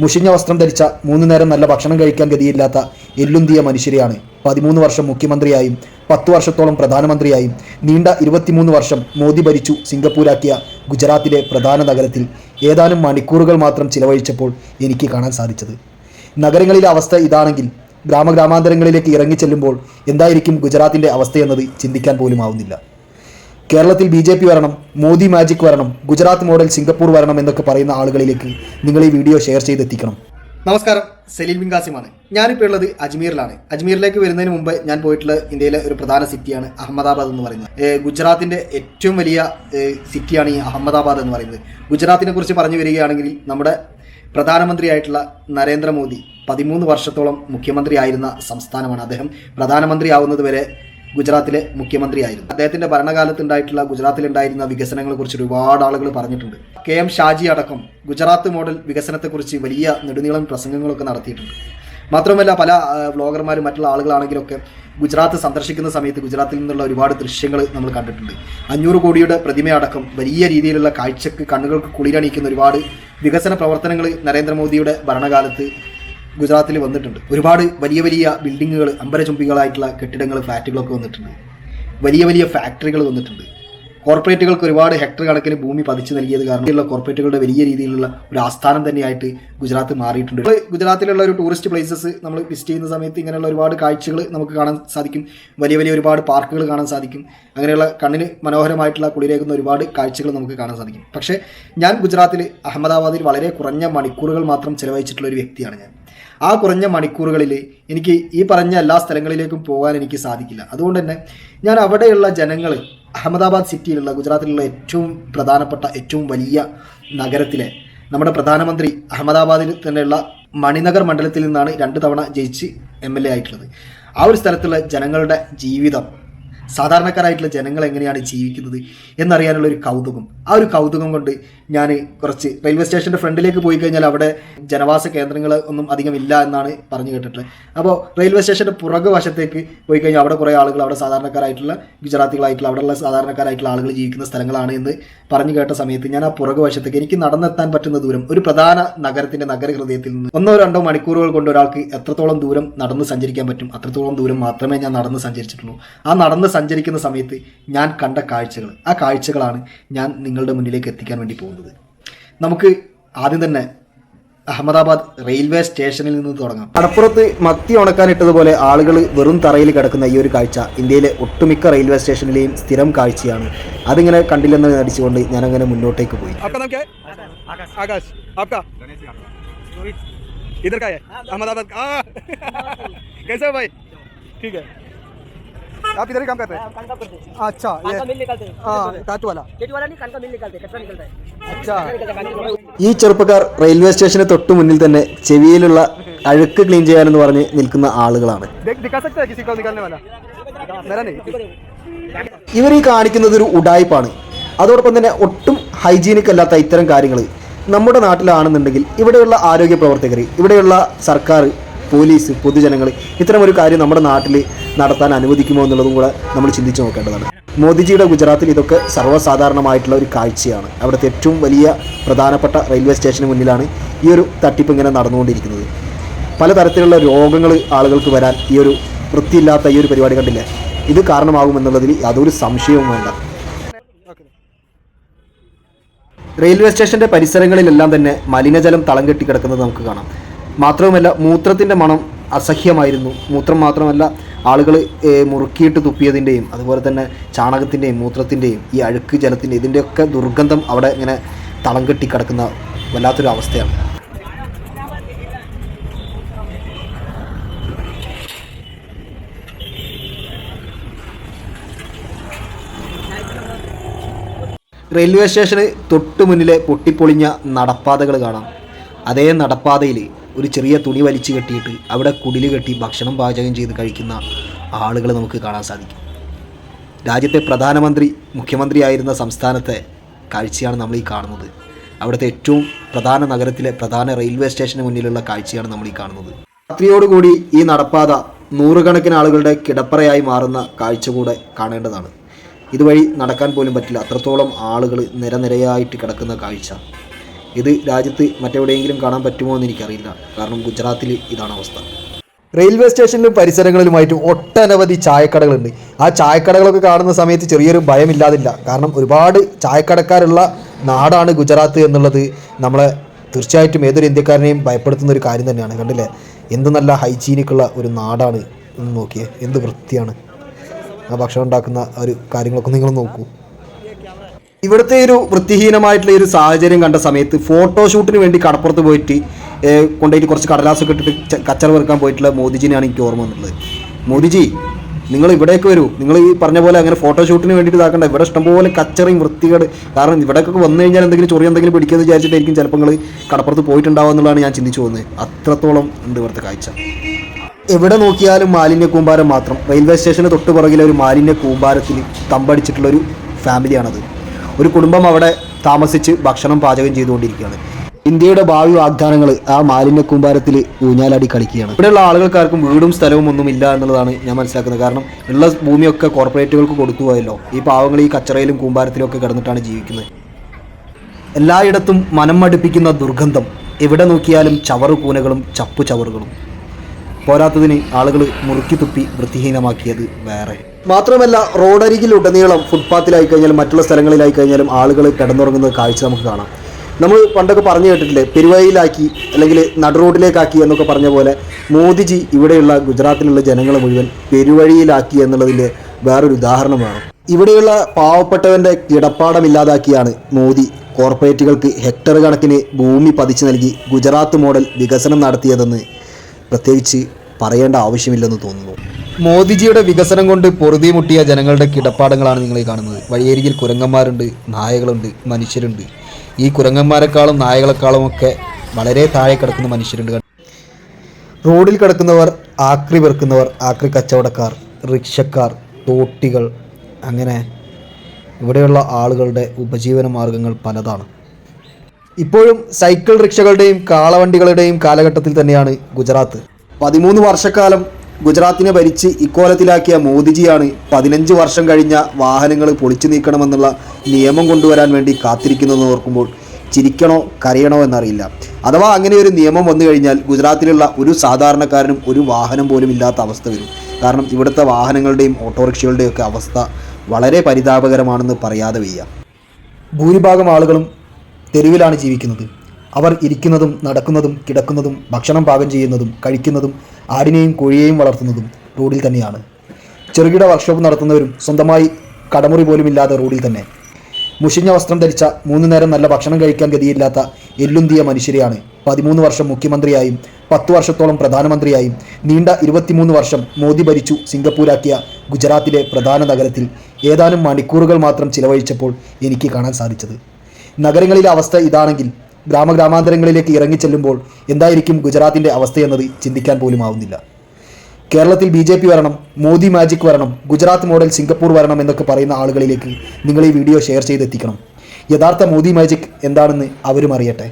മുഷിഞ്ഞ വസ്ത്രം ധരിച്ച മൂന്നു നേരം നല്ല ഭക്ഷണം കഴിക്കാൻ ഗതിയില്ലാത്ത എല്ലുന്തിയ മനുഷ്യരെയാണ്. പതിമൂന്ന് വർഷം മുഖ്യമന്ത്രിയായും പത്തു വർഷത്തോളം പ്രധാനമന്ത്രിയായും നീണ്ട ഇരുപത്തിമൂന്ന് വർഷം മോദി ഭരിച്ചു സിംഗപ്പൂരാക്കിയ ഗുജറാത്തിലെ പ്രധാന നഗരത്തിൽ. ഏതാനും മണിക്കൂറുകൾ മാത്രം ചിലവഴിച്ചപ്പോൾ എനിക്ക് കാണാൻ സാധിച്ചത്. നഗരങ്ങളിലെ അവസ്ഥ ഇതാണെങ്കിൽ ഗ്രാമഗ്രാമാന്തരങ്ങളിലേക്ക് ഇറങ്ങിച്ചെല്ലുമ്പോൾ എന്തായിരിക്കും ഗുജറാത്തിന്റെ അവസ്ഥയെന്നത് ചിന്തിക്കാൻ പോലും ആവുന്നില്ല കേരളത്തിൽ ബി ജെ പി വരണം മോദി മാജിക് വരണം ഗുജറാത്ത് മോഡൽ സിംഗപ്പൂർ വരണം എന്നൊക്കെ പറയുന്ന ആളുകളിലേക്ക് നിങ്ങൾ ഈ വീഡിയോ ഷെയർ ചെയ്തെത്തിക്കണം. നമസ്കാരം സലീൽ ബിൻ ഖാസിമാണ് ഞാനിപ്പോൾ ഉള്ളത് അജ്മീറിലാണ്. അജ്മീറിലേക്ക് വരുന്നതിന് മുമ്പ് ഞാൻ പോയിട്ടുള്ള ഇന്ത്യയിലെ ഒരു പ്രധാന സിറ്റിയാണ് അഹമ്മദാബാദ് എന്ന് പറയുന്നത്. ഗുജറാത്തിന്റെ ഏറ്റവും വലിയ സിറ്റിയാണ് ഈ അഹമ്മദാബാദ് എന്ന് പറയുന്നത്. ഗുജറാത്തിനെ കുറിച്ച് പറഞ്ഞു വരികയാണെങ്കിൽ നമ്മുടെ പ്രധാനമന്ത്രിയായിട്ടുള്ള നരേന്ദ്രമോദി പതിമൂന്ന് വർഷത്തോളം മുഖ്യമന്ത്രിയായിരുന്ന സംസ്ഥാനമാണ് അദ്ദേഹം. പ്രധാനമന്ത്രിയാവുന്നത് വരെ ഗുജറാത്തിലെ മുഖ്യമന്ത്രിയായിരുന്നു. അദ്ദേഹത്തിന്റെ ഭരണകാലത്ത് ഉണ്ടായിട്ടുള്ള ഗുജറാത്തിലുണ്ടായിരുന്ന വികസനങ്ങളെ കുറിച്ച് ഒരുപാട് ആളുകൾ പറഞ്ഞിട്ടുണ്ട്. കെ എം ഷാജി അടക്കം ഗുജറാത്ത് മോഡൽ വികസനത്തെക്കുറിച്ച് വലിയ നെടുനീളം പ്രസംഗങ്ങളൊക്കെ നടത്തിയിട്ടുണ്ട്. മാത്രമല്ല പല വ്ളോഗർമാരും മറ്റുള്ള ആളുകളാണെങ്കിലൊക്കെ ഗുജറാത്ത് സന്ദർശിക്കുന്ന സമയത്ത് ഗുജറാത്തിൽ നിന്നുള്ള ഒരുപാട് ദൃശ്യങ്ങൾ നമ്മൾ കണ്ടിട്ടുണ്ട്. അഞ്ഞൂറ് കോടിയുടെ പ്രതിമയടക്കം വലിയ രീതിയിലുള്ള കാഴ്ചക്ക് കണ്ണുകൾക്ക് കുളിരണിയിക്കുന്ന ഒരുപാട് വികസന പ്രവർത്തനങ്ങൾ നരേന്ദ്രമോദിയുടെ ഭരണകാലത്ത് ഗുജറാത്തിൽ വന്നിട്ടുണ്ട്. ഒരുപാട് വലിയ വലിയ ബിൽഡിങ്ങുകൾ അമ്പരചുംബികളായിട്ടുള്ള കെട്ടിടങ്ങൾ ഫ്ലാറ്റുകളൊക്കെ വന്നിട്ടുണ്ട്. വലിയ വലിയ ഫാക്ടറികൾ വന്നിട്ടുണ്ട്. കോർപ്പറേറ്റുകൾക്ക് ഒരുപാട് ഹെക്ടർ കണക്കിന് ഭൂമി പതിച്ചു നൽകിയത് കാരണം കോർപ്പറേറ്റുകളുടെ വലിയ രീതിയിലുള്ള ഒരു ആസ്ഥാനം തന്നെയായിട്ട് ഗുജറാത്ത് മാറിയിട്ടുണ്ട്. ഗുജറാത്തിലുള്ള ഒരു ടൂറിസ്റ്റ് പ്ലേസസ് നമ്മൾ വിസിറ്റ് ചെയ്യുന്ന സമയത്ത് ഇങ്ങനെയുള്ള ഒരുപാട് കാഴ്ചകൾ നമുക്ക് കാണാൻ സാധിക്കും. വലിയ വലിയ ഒരുപാട് പാർക്കുകൾ കാണാൻ സാധിക്കും. അങ്ങനെയുള്ള കണ്ണിന് മനോഹരമായിട്ടുള്ള കുളിരേക്കുന്ന ഒരുപാട് കാഴ്ചകൾ നമുക്ക് കാണാൻ സാധിക്കും. പക്ഷേ ഞാൻ ഗുജറാത്തിൽ അഹമ്മദാബാദിൽ വളരെ കുറഞ്ഞ മണിക്കൂറുകൾ മാത്രം ചിലവഴിച്ചിട്ടുള്ള ഒരു വ്യക്തിയാണ് ഞാൻ. ആ കുറഞ്ഞ മണിക്കൂറുകളിൽ എനിക്ക് ഈ പറഞ്ഞ എല്ലാ സ്ഥലങ്ങളിലേക്കും പോകാൻ എനിക്ക് സാധിക്കില്ല. അതുകൊണ്ട് തന്നെ ഞാൻ അവിടെയുള്ള ജനങ്ങൾ അഹമ്മദാബാദ് സിറ്റിയിലുള്ള ഗുജറാത്തിലുള്ള ഏറ്റവും പ്രധാനപ്പെട്ട ഏറ്റവും വലിയ നഗരത്തിലെ നമ്മുടെ പ്രധാനമന്ത്രി അഹമ്മദാബാദിൽ തന്നെയുള്ള മണിനഗർ മണ്ഡലത്തിൽ നിന്നാണ് രണ്ട് തവണ ജയിച്ച് എം എൽ എ ആയിട്ടുള്ളത്. ആ ഒരു സ്ഥലത്തുള്ള ജനങ്ങളുടെ ജീവിതം സാധാരണക്കാരായിട്ടുള്ള ജനങ്ങൾ എങ്ങനെയാണ് ജീവിക്കുന്നത് എന്നറിയാനുള്ള ഒരു കൗതുകം. ആ ഒരു കൗതുകം കൊണ്ട് ഞാൻ കുറച്ച് റെയിൽവേ സ്റ്റേഷന്റെ ഫ്രണ്ടിലേക്ക് പോയി കഴിഞ്ഞാൽ അവിടെ ജനവാസ കേന്ദ്രങ്ങൾ ഒന്നും അധികം ഇല്ല എന്നാണ് പറഞ്ഞു കേട്ടിട്ടുള്ളത്. അപ്പോൾ റെയിൽവേ സ്റ്റേഷന്റെ പുറകു വശത്തേക്ക് പോയി കഴിഞ്ഞാൽ അവിടെ കുറേ ആളുകൾ അവിടെ സാധാരണക്കാരായിട്ടുള്ള ഗുജറാത്തികളായിട്ടുള്ള അവിടെയുള്ള സാധാരണക്കാരായിട്ടുള്ള ആളുകൾ ജീവിക്കുന്ന സ്ഥലങ്ങളാണ് എന്ന് പറഞ്ഞു കേട്ട സമയത്ത് ഞാൻ ആ പുറകു വശത്തേക്ക് എനിക്ക് നടന്നെത്താൻ പറ്റുന്ന ദൂരം ഒരു പ്രധാന നഗരത്തിന്റെ നഗരഹൃദയത്തിൽ നിന്ന് ഒന്നോ രണ്ടോ മണിക്കൂറുകൾ കൊണ്ട് ഒരാൾക്ക് എത്രത്തോളം ദൂരം നടന്ന് സഞ്ചരിക്കാൻ പറ്റും അത്രത്തോളം ദൂരം മാത്രമേ ഞാൻ നടന്ന് സഞ്ചരിച്ചിട്ടുള്ളൂ. ആ നടന്ന് സഞ്ചരിക്കുന്ന സമയത്ത് ഞാൻ കണ്ട കാഴ്ചകൾ ആ കാഴ്ചകളാണ് ഞാൻ നിങ്ങളുടെ മുന്നിലേക്ക് എത്തിക്കാൻ വേണ്ടി പോകുന്നത് നമുക്ക് ആദ്യം തന്നെ അഹമ്മദാബാദ് റെയിൽവേ സ്റ്റേഷനിൽ നിന്ന് തുടങ്ങാം കടപ്പുറത്ത് മത്തി ഉണക്കാനിട്ടതുപോലെ ആളുകൾ വെറും തറയിൽ കിടക്കുന്ന ഈ ഒരു കാഴ്ച ഇന്ത്യയിലെ ഒട്ടുമിക്ക റെയിൽവേ സ്റ്റേഷനിലെയും സ്ഥിരം കാഴ്ചയാണ് അതിങ്ങനെ കണ്ടില്ലെന്ന് നടിച്ചുകൊണ്ട് ഞാനങ്ങനെ മുന്നോട്ടേക്ക് പോയി आपका नाम क्या है आकाश आकाश आपका इधर का है अहमदाबाद का आ! कैसे हो भाई ठीक है आप इधर ही काम करते हैं हम काम करते हैं अच्छा कान ये का मिल निकालते हैं हाँ काटू वाला खेती वाला नहीं कान का मिल निकालते हैं कचरा निकलता है अच्छा निकलता है, कान का- ഈ ചെറുപ്പക്കാർ റെയിൽവേ സ്റ്റേഷന് തൊട്ടു മുന്നിൽ തന്നെ ചെവിയിലുള്ള അഴുക്ക് ക്ലീൻ ചെയ്യാനെന്ന് പറഞ്ഞ് നിൽക്കുന്ന ആളുകളാണ് देख दिखा सकते हैं किसी को निकालने वाला मेरा नहीं ഇവർ ഈ കാണിക്കുന്നത് ഒരു ഉടായ്പാണ് അതോടൊപ്പം തന്നെ ഒട്ടും ഹൈജീനിക് അല്ലാത്ത ഇത്തരം കാര്യങ്ങൾ നമ്മുടെ നാട്ടിലാണെന്നുണ്ടെങ്കിൽ ഇവിടെയുള്ള ആരോഗ്യ പ്രവർത്തകർ ഇവിടെയുള്ള സർക്കാർ പോലീസ് പൊതുജനങ്ങൾ ഇത്തരം ഒരു കാര്യം നമ്മുടെ നാട്ടിൽ നടത്താൻ അനുവദിക്കുമോ എന്നുള്ളതും കൂടെ നമ്മൾ ചിന്തിച്ചു നോക്കേണ്ടതാണ്. മോദിജിയുടെ ഗുജറാത്തിൽ ഇതൊക്കെ സർവസാധാരണമായിട്ടുള്ള ഒരു കാഴ്ചയാണ്. അവിടുത്തെ ഏറ്റവും വലിയ പ്രധാനപ്പെട്ട റെയിൽവേ സ്റ്റേഷന് മുന്നിലാണ് ഈ ഒരു തട്ടിപ്പ് ഇങ്ങനെ നടന്നുകൊണ്ടിരിക്കുന്നത്. പലതരത്തിലുള്ള രോഗങ്ങൾ ആളുകൾക്ക് വരാൻ ഈ ഒരു വൃത്തിയില്ലാത്ത ഈ ഒരു പരിപാടി കണ്ടില്ലേ? ഇത് കാരണമാകുമെന്നുള്ളതിൽ യാതൊരു സംശയവും വേണ്ട. റെയിൽവേ സ്റ്റേഷന്റെ പരിസരങ്ങളിലെല്ലാം തന്നെ മലിനജലം തളം കെട്ടി കിടക്കുന്നത് നമുക്ക് കാണാം. മാത്രവുമല്ല മൂത്രത്തിന്റെ മണം അസഹ്യമായിരുന്നു. മൂത്രം മാത്രമല്ല ആളുകൾ മുറുക്കിയിട്ട് തുപ്പിയതിന്റെയും അതുപോലെ തന്നെ ചാണകത്തിന്റെയും മൂത്രത്തിന്റെയും ഈ അഴുക്ക് ജലത്തിന്റെ ഇതിന്റെയൊക്കെ ദുർഗന്ധം അവിടെ ഇങ്ങനെ തളം കെട്ടി കിടക്കുന്ന വല്ലാത്തൊരു അവസ്ഥയാണ്. റെയിൽവേ സ്റ്റേഷന് തൊട്ടു മുന്നിലെ പൊട്ടിപ്പൊളിഞ്ഞ നടപ്പാതകൾ കാണാം. അതേ നടപ്പാതയിൽ ഒരു ചെറിയ തുണി വലിച്ചു കെട്ടിയിട്ട് അവിടെ കുടിൽ കെട്ടി ഭക്ഷണം പാചകം ചെയ്ത് കഴിക്കുന്ന ആളുകൾ നമുക്ക് കാണാൻ സാധിക്കും. രാജ്യത്തെ പ്രധാനമന്ത്രി മുഖ്യമന്ത്രിയായിരുന്ന സംസ്ഥാനത്തെ കാഴ്ചയാണ് നമ്മൾ ഈ കാണുന്നത്. അവിടുത്തെ ഏറ്റവും പ്രധാന നഗരത്തിലെ പ്രധാന റെയിൽവേ സ്റ്റേഷന് മുന്നിലുള്ള കാഴ്ചയാണ് നമ്മൾ ഈ കാണുന്നത്. രാത്രിയോടുകൂടി ഈ നടപ്പാത നൂറുകണക്കിന് ആളുകളുടെ കിടപ്പറയായി മാറുന്ന കാഴ്ച കൂടെ കാണേണ്ടതാണ്. ഇതുവഴി നടക്കാൻ പോലും പറ്റില്ല. അത്രത്തോളം ആളുകൾ നിരനിരയായിട്ട് കിടക്കുന്ന കാഴ്ച. ഇത് രാജ്യത്ത് മറ്റെവിടെയെങ്കിലും കാണാൻ പറ്റുമോ എന്ന് എനിക്കറിയില്ല. കാരണം ഗുജറാത്തിൽ ഇതാണ് അവസ്ഥ. റെയിൽവേ സ്റ്റേഷനിലും പരിസരങ്ങളിലുമായിട്ട് ഒട്ടനവധി ചായക്കടകളുണ്ട്. ആ ചായക്കടകളൊക്കെ കാണുന്ന സമയത്ത് ചെറിയൊരു ഭയമില്ലാതില്ല. കാരണം ഒരുപാട് ചായക്കടക്കാരുള്ള നാടാണ് ഗുജറാത്ത് എന്നുള്ളത് നമ്മളെ തീർച്ചയായിട്ടും ഏതൊരു ഇന്ത്യക്കാരനെയും ഭയപ്പെടുത്തുന്ന ഒരു കാര്യം തന്നെയാണ്. കണ്ടില്ലേ? എന്ത് നല്ല ഹൈജീനിക്കുള്ള ഒരു നാടാണ്. എന്ന് നോക്കിയേ. എന്ത് വൃത്തിയാണ്. ആ ഭക്ഷണം ഉണ്ടാക്കുന്ന ഒരു കാര്യങ്ങളൊക്കെ നിങ്ങൾ നോക്കൂ. ഇവിടുത്തെ ഒരു വൃത്തിഹീനമായിട്ടുള്ള ഒരു സാഹചര്യം കണ്ട സമയത്ത് ഫോട്ടോഷൂട്ടിന് വേണ്ടി കടപ്പുറത്ത് പോയിട്ട് കൊണ്ടുപോയിട്ട് കുറച്ച് കടലാസൊക്കെ ഇട്ടിട്ട് കച്ചറ വെറുക്കാൻ പോയിട്ടുള്ള മോദിജിനെയാണ് എനിക്ക് ഓർമ്മ വന്നിട്ടുള്ളത്. മോദിജി നിങ്ങൾ ഇവിടേക്ക് വരൂ. നിങ്ങൾ ഈ പറഞ്ഞ പോലെ അങ്ങനെ ഫോട്ടോഷൂട്ടിന് വേണ്ടിയിട്ട് ഇതാക്കണ്ട. ഇവിടെ ഇഷ്ടംപോലെ കച്ചറയും വൃത്തികേട്. കാരണം ഇവിടേക്കൊക്കെ വന്നു കഴിഞ്ഞാൽ എന്തെങ്കിലും ചൊറി എന്തെങ്കിലും പിടിക്കുമെന്ന് വിചാരിച്ചിട്ടായിരിക്കും ചിലപ്പോൾ നിങ്ങൾ കടപ്പുറത്ത് പോയിട്ടുണ്ടാവുക എന്നുള്ളതാണ് ഞാൻ ചിന്തിച്ചു പോകുന്നത്. അത്രത്തോളം ഉണ്ട് ഇവിടുത്തെ കാഴ്ച. എവിടെ നോക്കിയാലും മാലിന്യ കൂമ്പാരം മാത്രം. റെയിൽവേ സ്റ്റേഷന് തൊട്ട് പുറകിലെ ഒരു മാലിന്യ കൂമ്പാരത്തിൽ തമ്പടിച്ചിട്ടുള്ള ഒരു ഫാമിലിയാണത്. ഒരു കുടുംബം അവിടെ താമസിച്ച് ഭക്ഷണം പാചകം ചെയ്തുകൊണ്ടിരിക്കുകയാണ്. ഇന്ത്യയുടെ ഭാവി വാഗ്ദാനങ്ങൾ ആ മാലിന്യ കൂമ്പാരത്തിൽ ഊഞ്ഞാലാടി കളിക്കുകയാണ്. ഇവിടെയുള്ള ആളുകൾക്കാർക്കും വീടും സ്ഥലവും ഒന്നും ഇല്ല എന്നുള്ളതാണ് ഞാൻ മനസ്സിലാക്കുന്നത്. കാരണം ഉള്ള ഭൂമിയൊക്കെ കോർപ്പറേറ്റുകൾക്ക് കൊടുത്തു ഈ പാവങ്ങൾ ഈ കച്ചറയിലും കൂമ്പാരത്തിലും ഒക്കെ കിടന്നിട്ടാണ് ജീവിക്കുന്നത്. എല്ലായിടത്തും മനം മടുപ്പിക്കുന്ന ദുർഗന്ധം. എവിടെ നോക്കിയാലും ചവറു കൂനകളും ചപ്പു ചവറുകളും പോരാത്തതിന് ആളുകൾ മുറുക്കി തുപ്പി വൃത്തിഹീനമാക്കിയത് വേറെ. മാത്രമല്ല റോഡരികിൽ ഉടനീളം ഫുട്പാത്തിലായി കഴിഞ്ഞാലും മറ്റുള്ള സ്ഥലങ്ങളിലായി കഴിഞ്ഞാലും ആളുകൾ കിടന്നുറങ്ങുന്ന കാഴ്ച നമുക്ക് കാണാം. നമ്മൾ പണ്ടൊക്കെ പറഞ്ഞു കേട്ടിട്ടില്ലേ പെരുവയിലാക്കി അല്ലെങ്കിൽ നടുറോഡിലേക്കാക്കി എന്നൊക്കെ പറഞ്ഞ പോലെ മോദിജി ഇവിടെയുള്ള ഗുജറാത്തിലുള്ള ജനങ്ങളെ മുഴുവൻ പെരുവഴിയിലാക്കി എന്നുള്ളതിന്റെ വേറൊരു ഉദാഹരണമാണ്. ഇവിടെയുള്ള പാവപ്പെട്ടവന്റെ കിടപ്പാടം ഇല്ലാതാക്കിയാണ് മോദി കോർപ്പറേറ്റുകൾക്ക് ഹെക്ടർ കണക്കിന് ഭൂമി പതിച്ചു നൽകി ഗുജറാത്ത് മോഡൽ വികസനം നടത്തിയതെന്ന് പ്രത്യേകിച്ച് പറയേണ്ട ആവശ്യമില്ലെന്ന് തോന്നുന്നു. മോദിജിയുടെ വികസനം കൊണ്ട് പൊറുതി മുട്ടിയ ജനങ്ങളുടെ കിടപ്പാടങ്ങളാണ് നിങ്ങൾ ഈ കാണുന്നത്. വഴിയരികിൽ കുരങ്ങന്മാരുണ്ട് നായകളുണ്ട് മനുഷ്യരുണ്ട്. ഈ കുരങ്ങന്മാരെക്കാളും നായകളെക്കാളും ഒക്കെ വളരെ താഴെ കിടക്കുന്ന മനുഷ്യരുണ്ട് റോഡിൽ കിടക്കുന്നവർ ആക്രി വെറുക്കുന്നവർ ആക്രി കച്ചവടക്കാർ റിക്ഷക്കാർ തോട്ടികൾ അങ്ങനെ ഇവിടെയുള്ള ആളുകളുടെ ഉപജീവന മാർഗങ്ങൾ പലതാണ്. ഇപ്പോഴും സൈക്കിൾ റിക്ഷകളുടെയും കാളവണ്ടികളുടെയും കാലഘട്ടത്തിൽ തന്നെയാണ് ഗുജറാത്ത്. പതിമൂന്ന് വർഷക്കാലം ഗുജറാത്തിനെ ഭരിച്ച് ഇക്കോലത്തിലാക്കിയ മോദിജിയാണ് പതിനഞ്ച് വർഷം കഴിഞ്ഞ വാഹനങ്ങൾ പൊളിച്ചു നീക്കണമെന്നുള്ള നിയമം കൊണ്ടുവരാൻ വേണ്ടി കാത്തിരിക്കുന്നതെന്ന് ഓർക്കുമ്പോൾ ചിരിക്കണോ കരയണോ എന്നറിയില്ല. അഥവാ അങ്ങനെ ഒരു നിയമം വന്നു കഴിഞ്ഞാൽ ഗുജറാത്തിലുള്ള ഒരു സാധാരണക്കാരനും ഒരു വാഹനം പോലും ഇല്ലാത്ത അവസ്ഥ വരും. കാരണം ഇവിടുത്തെ വാഹനങ്ങളുടെയും ഓട്ടോറിക്ഷകളുടെയും ഒക്കെ അവസ്ഥ വളരെ പരിതാപകരമാണെന്ന് പറയാതെ വയ്യ. ഭൂരിഭാഗം ആളുകളും തെരുവിലാണ് ജീവിക്കുന്നത്. അവർ ഇരിക്കുന്നതും നടക്കുന്നതും കിടക്കുന്നതും ഭക്ഷണം പാകം ചെയ്യുന്നതും കഴിക്കുന്നതും ആടിനെയും കോഴിയെയും വളർത്തുന്നതും റോഡിൽ തന്നെയാണ്. ചെറുകിട വർക്ക്ഷോപ്പ് നടത്തുന്നവരും സ്വന്തമായി കടമുറി പോലും ഇല്ലാതെ റോഡിൽ തന്നെ. മുഷിഞ്ഞ വസ്ത്രം ധരിച്ച മൂന്ന് നേരം നല്ല ഭക്ഷണം കഴിക്കാൻ ഗതിയില്ലാത്ത എല്ലുന്തിയ മനുഷ്യരെയാണ് പതിമൂന്ന് വർഷം മുഖ്യമന്ത്രിയായും പത്ത് വർഷത്തോളം പ്രധാനമന്ത്രിയായും നീണ്ട ഇരുപത്തിമൂന്ന് വർഷം മോദി ഭരിച്ചു സിംഗപ്പൂരാക്കിയ ഗുജറാത്തിലെ പ്രധാന നഗരത്തിൽ ഏതാനും മണിക്കൂറുകൾ മാത്രം ചിലവഴിച്ചപ്പോൾ എനിക്ക് കാണാൻ സാധിച്ചത്. നഗരങ്ങളിലെ അവസ്ഥ ഇതാണെങ്കിൽ ഗ്രാമഗ്രാമാന്തരങ്ങളിലേക്ക് ഇറങ്ങിച്ചെല്ലുമ്പോൾ എന്തായിരിക്കും ഗുജറാത്തിന്റെ അവസ്ഥയെന്നത് ചിന്തിക്കാൻ പോലും ആവുന്നില്ല കേരളത്തിൽ ബി ജെ പി വരണം മോദി മാജിക് വരണം ഗുജറാത്ത് മോഡൽ സിംഗപ്പൂർ വരണം എന്നൊക്കെ പറയുന്ന ആളുകളിലേക്ക് നിങ്ങൾ ഈ വീഡിയോ ഷെയർ ചെയ്തെത്തിക്കണം. യഥാർത്ഥ മോദി മാജിക് എന്താണെന്ന് അവരും അറിയട്ടെ.